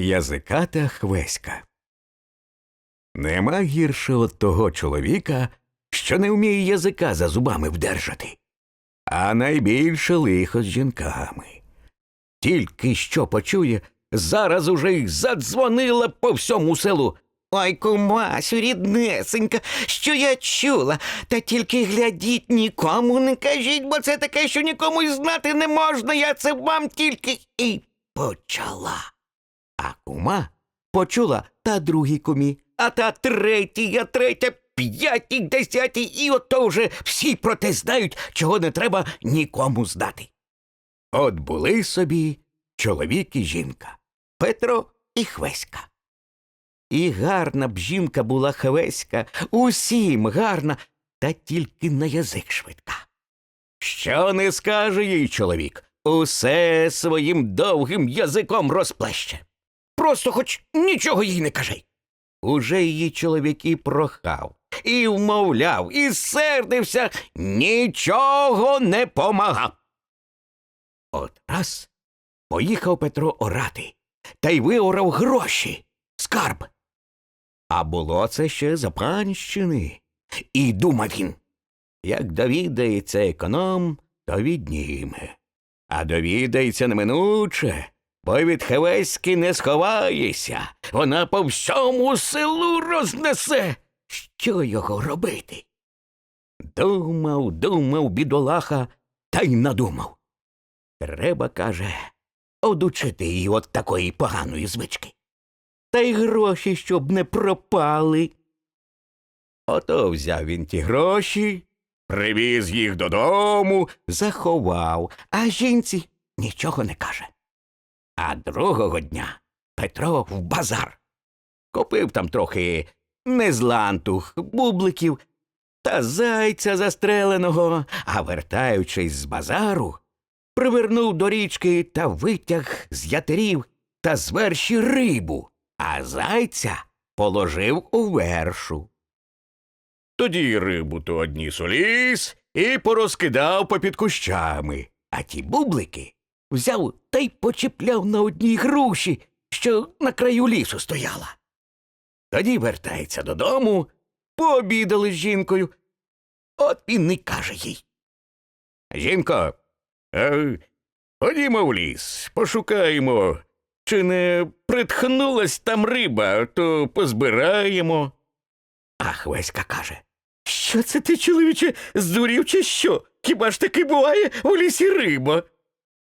Язиката Хвеська. Нема гірше от того чоловіка, що не вміє язика за зубами вдержати. А найбільше лихо з жінками. Тільки що почує, зараз уже й задзвонила по всьому селу. Ой, кумасю, ріднесенька, що я чула, та тільки глядіть, нікому не кажіть, бо це таке, що нікому й знати не можна, я це вам тільки і почала. А кума почула та другій кумі. А та третій, а третя, п'ятій, десятій, і ото вже всі про те знають, чого не треба нікому знати. От були собі чоловік і жінка Петро і Хвеська. І гарна б жінка була Хвеська, усім гарна, та тільки на язик швидка. Що не скаже їй чоловік, усе своїм довгим язиком розплеще. Просто хоч нічого їй не кажи. Уже її чоловік і прохав, і вмовляв, і сердився, нічого не помагав. От раз поїхав Петро орати та й виорав гроші, скарб. А було це ще за панщини. І думав він, як довідається економ, то відніме. А довідається неминуче, бо Хевеськи не сховаєшся. Вона по всьому селу рознесе. Що його робити? Думав, думав, бідолаха, та й надумав. Треба, каже, одучити її от такої поганої звички. Та й гроші, щоб не пропали. Ото взяв він ті гроші, привіз їх додому, заховав, а жінці нічого не каже. А другого дня Петро в базар. Купив там трохи незлантух, бубликів та зайця застреленого, а вертаючись з базару, привернув до річки та витяг з ятерів та з верші рибу, а зайця положив у вершу. Тоді рибу то одніс у ліс і порозкидав попід кущами, а ті бублики взяв та й почіпляв на одній груші, що на краю лісу стояла. Тоді вертається додому, пообідали з жінкою. От він і каже їй. Жінко, е, ходімо в ліс, пошукаємо, чи не притхнулась там риба, то позбираємо. А Хвеська каже. Що це ти, чоловіче, здурів чи що? Хіба ж таки буває у лісі риба?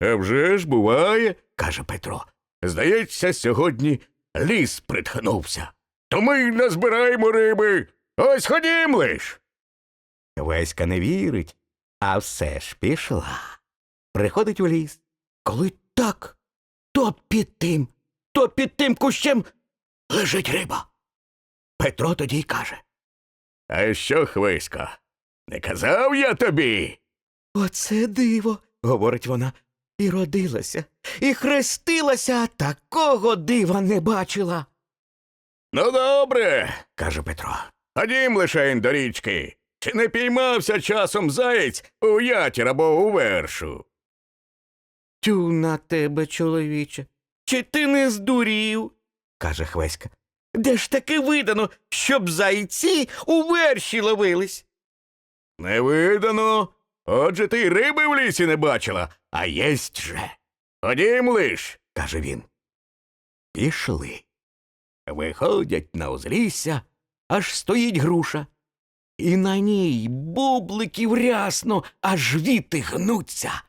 А вже ж буває, каже Петро. Здається, сьогодні ліс притхнувся. То ми й назбираємо риби. Ось ходім лиш. Веська не вірить, а все ж пішла. Приходить у ліс. Коли так, то під тим, то під тим кущем лежить риба. Петро тоді й каже. А що, Хвисько, не казав я тобі? Оце диво, говорить вона, і родилася, і хрестилася, а такого дива не бачила. Ну, добре, каже Петро. Ходім лишень до річки. Чи не піймався часом заєць у ятір або у вершу? Тю на тебе, чоловіче. Чи ти не здурів? каже Хвеська. Де ж таки видано, щоб зайці у верші ловились? Не видано. Отже ти риби в лісі не бачила, а єсть же. Ходім лиш, каже він. Пішли. Виходять на узлісся, аж стоїть груша. І на ній бубликів рясно, аж віти гнуться.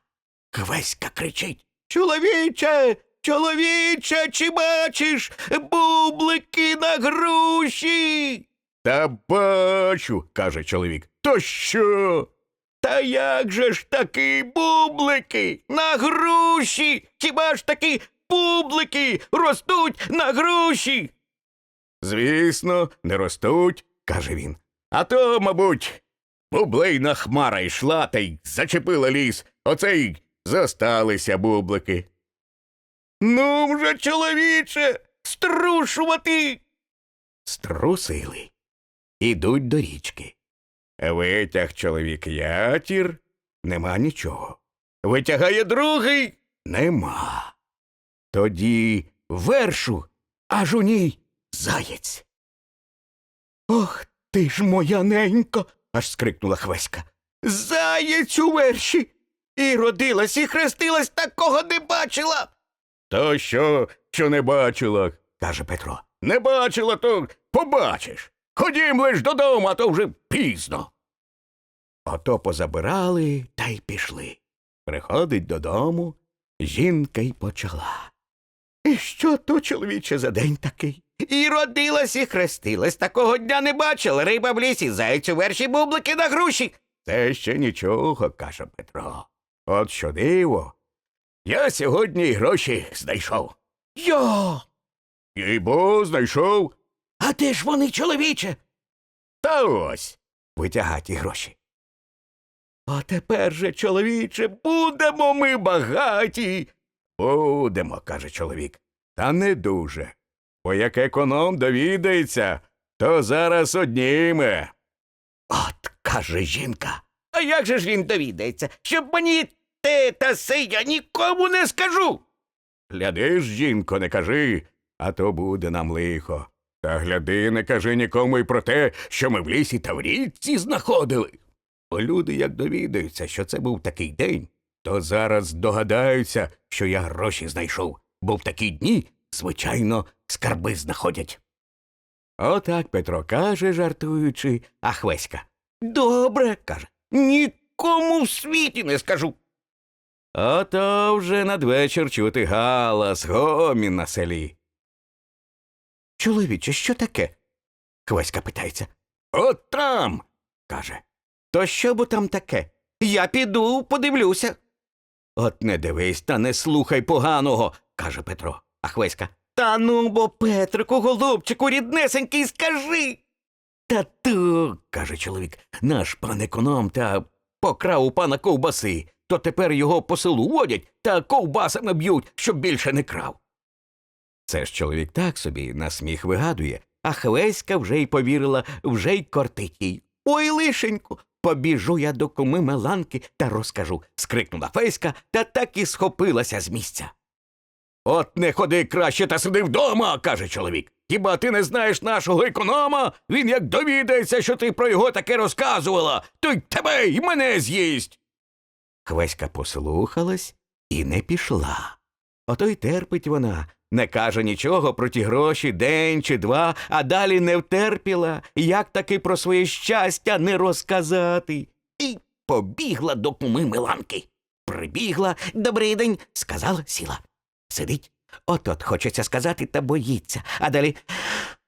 Квеська кричить Чоловіче, чоловіче, чи бачиш бублики на груші? Та бачу, каже чоловік. То що? Та як же ж таки бублики на груші? Хіба ж таки бублики ростуть на груші? Звісно, не ростуть, каже він. А то, мабуть, бублейна хмара йшла та й зачепила ліс, оце й зосталися бублики. Ну вже, чоловіче, струшувати. Струсили. Ідуть до річки. Витяг чоловік ятір, нема нічого. Витягає другий нема. Тоді вершу, аж у ній заєць. Ох ти ж моя ненько. аж скрикнула Хвеська. Заєць у верші. І родилась, і хрестилась, такого не бачила. То що, що не бачила, каже Петро. Не бачила, то побачиш. Ходім лиш додому, а то вже пізно. Ото позабирали та й пішли. Приходить додому, жінка й почала. І що то, чоловіче, за день такий? І родилась, і хрестилась. Такого дня не бачила. Риба в лісі, заяць у верші бублики на груші. Це ще нічого, каже Петро. От що диво. Я сьогодні гроші знайшов. Йо. І бо знайшов. А де ж вони, чоловіче? Та ось. Витягать ті гроші. А тепер же, чоловіче, будемо ми багаті. Будемо, каже чоловік. Та не дуже. Бо як економ довідається, то зараз одніме. От, каже жінка. А як же ж він довідається, щоб мені те та се я нікому не скажу. Гляди ж, жінко, не кажи, а то буде нам лихо. Та гляди, не кажи нікому й про те, що ми в лісі та в річці знаходили. Бо люди, як довідаються, що це був такий день, то зараз догадаються, що я гроші знайшов, бо в такі дні, звичайно, скарби знаходять. Отак Петро каже, жартуючи, а Хвеська. Добре, каже, нікому в світі не скажу. Ото вже надвечір чути галас, гомін на селі. Чоловіче, що таке? Хвеська питається. От там. каже. То що бо там таке? Я піду, подивлюся. От не дивись та не слухай поганого, каже Петро. А Хвеська. Та ну бо, Петрику, голубчику, ріднесенький, скажи. Та ту, каже чоловік, наш пан економ та покрав у пана ковбаси, то тепер його по селу водять та ковбасами б'ють, щоб більше не крав. Це ж чоловік так собі на сміх вигадує, а Хвеська вже й повірила, вже й кортить їй. Ой, лишенько, побіжу я до куми Меланки та розкажу, скрикнула Феська та так і схопилася з місця. От не ходи краще та сиди вдома, каже чоловік. Хіба ти не знаєш нашого економа? Він як довідається, що ти про його таке розказувала, то й тебе й мене з'їсть. Хвеська послухалась і не пішла. Ото й терпить вона, не каже нічого про ті гроші день чи два, а далі не втерпіла, як таки про своє щастя не розказати. І побігла до куми Миланки. Прибігла, добрий день, сказала, сіла. Сидить, от-от хочеться сказати, та боїться. А далі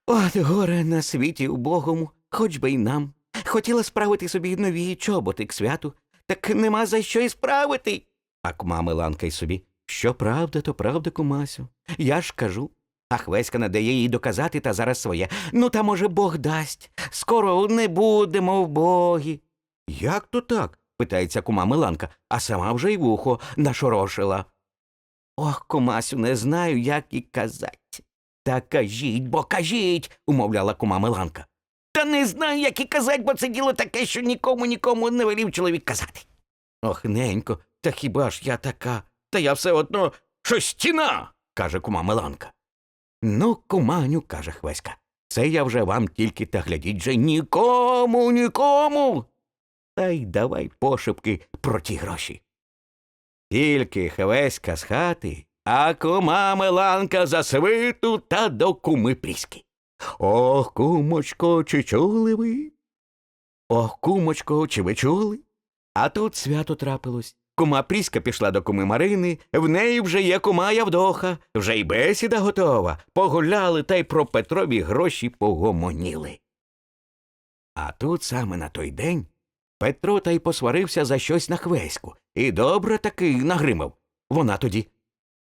от горе на світі убогому, хоч би й нам. Хотіла справити собі нові чоботи к святу, так нема за що й справити. А кума Миланка й собі. Що правда, то правда, кумасю. Я ж кажу. А Хвеська надає їй доказати та зараз своє. Ну, та може Бог дасть. Скоро не будемо в богі. Як то так? питається кума Миланка, а сама вже й вухо нашорошила. Ох, кумасю, не знаю, як і казать. Та кажіть, бо кажіть, умовляла кума Миланка. Та не знаю, як і казать, бо це діло таке, що нікому нікому не велів чоловік казати. Ох, ненько, та хіба ж я така? Та я все одно, що стіна, каже кума Миланка. Ну, куманю, каже Хвеська, це я вже вам тільки та глядіть же нікому, нікому. Та й давай пошепки про ті гроші. Тільки Хвеська з хати, а кума Миланка за свиту та до куми Пріски. Ох, кумочко, чи чули ви? Ох, кумочко, чи ви чули? А тут свято трапилось. Кума Пріска пішла до куми Марини, в неї вже є кума Явдоха, вже й бесіда готова. Погуляли та й про Петрові гроші погомоніли. А тут саме на той день Петро та й посварився за щось на хвеську, і добре таки нагримав. Вона тоді.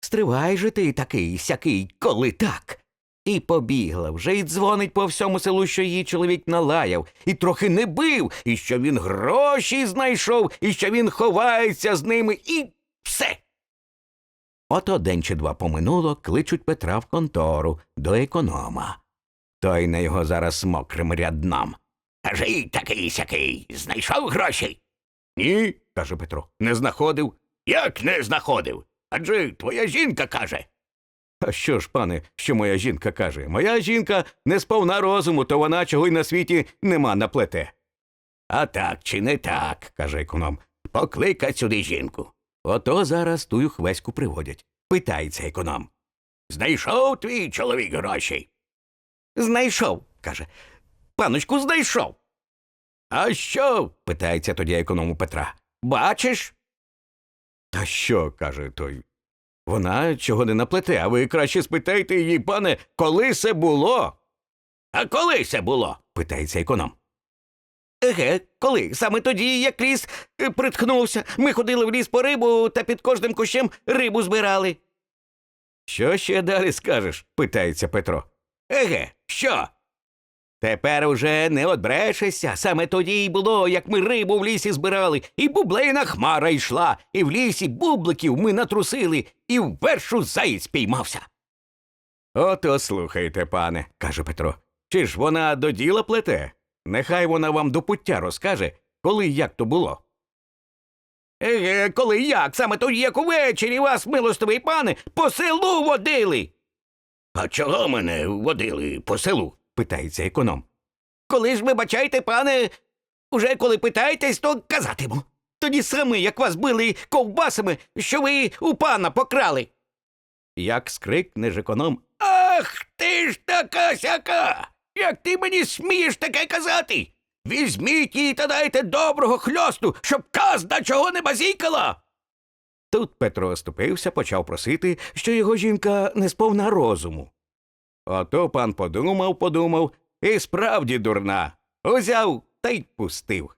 Стривай же ти такий сякий, коли так. І побігла вже й дзвонить по всьому селу, що її чоловік налаяв, і трохи не бив, і що він гроші знайшов, і що він ховається з ними, і все. Ото день чи два поминуло, кличуть Петра в контору до економа. Той на його зараз мокрим рядном. Кажи такий сякий, знайшов гроші? Ні, каже Петро, не знаходив. Як не знаходив? Адже твоя жінка каже. А що ж, пане, що моя жінка каже? Моя жінка не сповна розуму, то вона чого й на світі нема наплете. А так чи не так, каже економ. Покликать сюди жінку. Ото зараз тую хвеську приводять. Питається економ. Знайшов твій чоловік гроші. Знайшов, каже. Паночку, знайшов. А що? питається тоді економ у Петра. Бачиш? Та що, каже той. Вона чого не наплете, а ви краще спитайте її, пане, коли це було? А коли це було? питається економ. Еге, коли? Саме тоді, як ліс е, притхнувся. Ми ходили в ліс по рибу та під кожним кущем рибу збирали. Що ще далі скажеш? питається Петро. Еге, що? Тепер уже не одбрешешся. Саме тоді й було, як ми рибу в лісі збирали, і бублина хмара йшла, і в лісі бубликів ми натрусили, і впершу заєць піймався. Ото слухайте, пане, каже Петро. Чи ж вона до діла плете? Нехай вона вам до пуття розкаже, коли й як то було. Еге, коли як? Саме тоді, як увечері вас, милостивий пане, по селу водили. А чого мене водили по селу? Питається економ. Коли ж ви бачайте, пане, уже коли питаєтесь, то казатиму. Тоді саме, як вас били ковбасами, що ви у пана покрали. Як скрикне ж економ. Ах ти ж така сяка! Як ти мені смієш таке казати? Візьміть її та дайте доброго хльосту, щоб казна чого не базікала. Тут Петро оступився, почав просити, що його жінка не сповна розуму. Ото пан подумав, подумав, і справді дурна. Узяв та й пустив.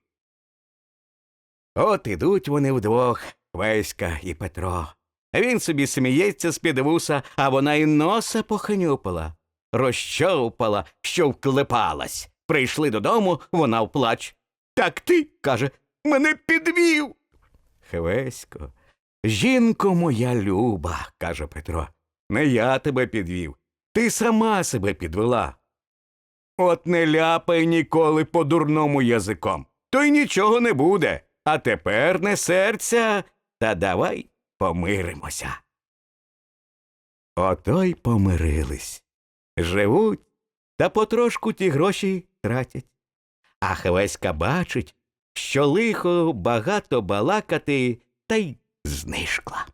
От ідуть вони вдвох, Веська і Петро. Він собі сміється з-під вуса, а вона й носа похнюпала, розщовпала, що вклепалась. Прийшли додому, вона вплач. Так ти, каже, мене підвів. Хвесько, жінко моя люба, каже Петро, не я тебе підвів, ти сама себе підвела. От не ляпай ніколи по дурному язиком, то й нічого не буде. А тепер не серця, та давай помиримося. Ото й помирились. Живуть, та потрошку ті гроші тратять. А Хвеська бачить, що лихо багато балакати та й знишкла.